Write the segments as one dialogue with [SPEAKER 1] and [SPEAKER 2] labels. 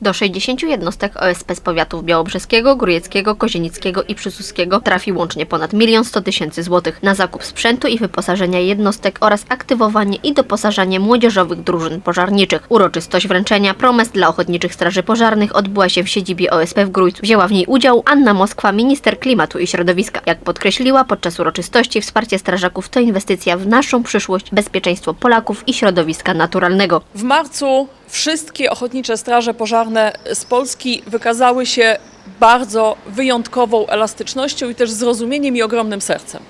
[SPEAKER 1] Do 60 jednostek OSP z powiatów białobrzeskiego, grójeckiego, kozienickiego i przysuskiego trafi łącznie ponad 1 100 tysięcy złotych na zakup sprzętu i wyposażenia jednostek oraz aktywowanie i doposażanie młodzieżowych drużyn pożarniczych. Uroczystość wręczenia promes dla ochotniczych straży pożarnych odbyła się w siedzibie OSP w Grójcu. Wzięła w niej udział Anna Moskwa, minister klimatu i środowiska. Jak podkreśliła podczas uroczystości, wsparcie strażaków to inwestycja w naszą przyszłość, bezpieczeństwo Polaków i środowiska naturalnego.
[SPEAKER 2] W marcu wszystkie ochotnicze straże pożarne z Polski wykazały się bardzo wyjątkową elastycznością i też zrozumieniem i ogromnym sercem.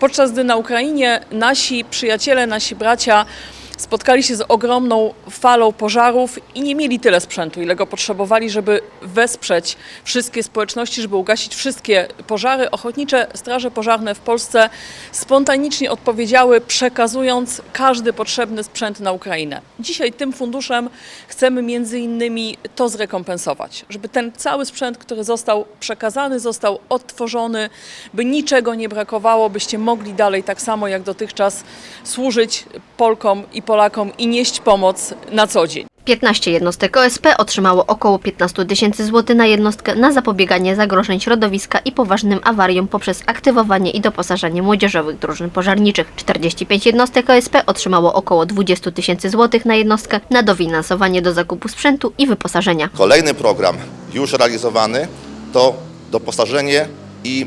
[SPEAKER 2] Podczas gdy na Ukrainie nasi przyjaciele, nasi bracia spotkali się z ogromną falą pożarów i nie mieli tyle sprzętu, ile go potrzebowali, żeby wesprzeć wszystkie społeczności, żeby ugasić wszystkie pożary. Ochotnicze straże pożarne w Polsce spontanicznie odpowiedziały, przekazując każdy potrzebny sprzęt na Ukrainę. Dzisiaj tym funduszem chcemy między innymi to zrekompensować, żeby ten cały sprzęt, który został przekazany, został odtworzony, by niczego nie brakowało, byście mogli dalej tak samo jak dotychczas służyć Polkom i Polakom i nieść pomoc na co dzień.
[SPEAKER 1] 15 jednostek OSP otrzymało około 15 tysięcy złotych na jednostkę na zapobieganie zagrożeń środowiska i poważnym awariom poprzez aktywowanie i doposażenie młodzieżowych drużyn pożarniczych. 45 jednostek OSP otrzymało około 20 tysięcy złotych na jednostkę na dofinansowanie do zakupu sprzętu i wyposażenia.
[SPEAKER 3] Kolejny program już realizowany to doposażenie i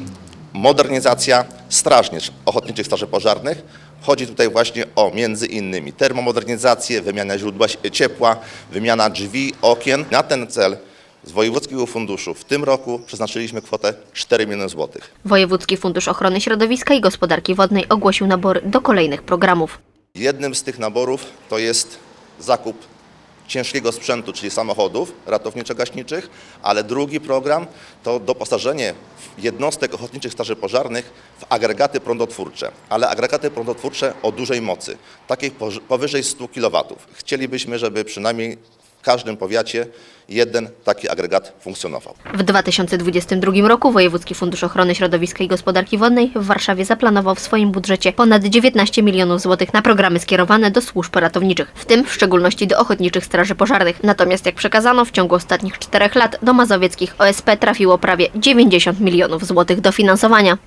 [SPEAKER 3] modernizacja strażnic ochotniczych straży pożarnych. Chodzi tutaj właśnie o między innymi termomodernizację, wymianę źródła ciepła, wymiana drzwi, okien. Na ten cel z Wojewódzkiego Funduszu w tym roku przeznaczyliśmy kwotę 4 miliony złotych.
[SPEAKER 1] Wojewódzki Fundusz Ochrony Środowiska i Gospodarki Wodnej ogłosił nabory do kolejnych programów.
[SPEAKER 3] Jednym z tych naborów to jest zakup ciężkiego sprzętu, czyli samochodów ratowniczo-gaśniczych, ale drugi program to doposażenie jednostek ochotniczych straży pożarnych w agregaty prądotwórcze, ale agregaty prądotwórcze o dużej mocy, takiej powyżej 100 kW. Chcielibyśmy, żeby przynajmniej każdym powiacie jeden taki agregat funkcjonował.
[SPEAKER 1] W 2022 roku Wojewódzki Fundusz Ochrony Środowiska i Gospodarki Wodnej w Warszawie zaplanował w swoim budżecie ponad 19 milionów złotych na programy skierowane do służb ratowniczych, w tym w szczególności do ochotniczych straży pożarnych. Natomiast jak przekazano, w ciągu ostatnich czterech lat do mazowieckich OSP trafiło prawie 90 milionów złotych dofinansowania.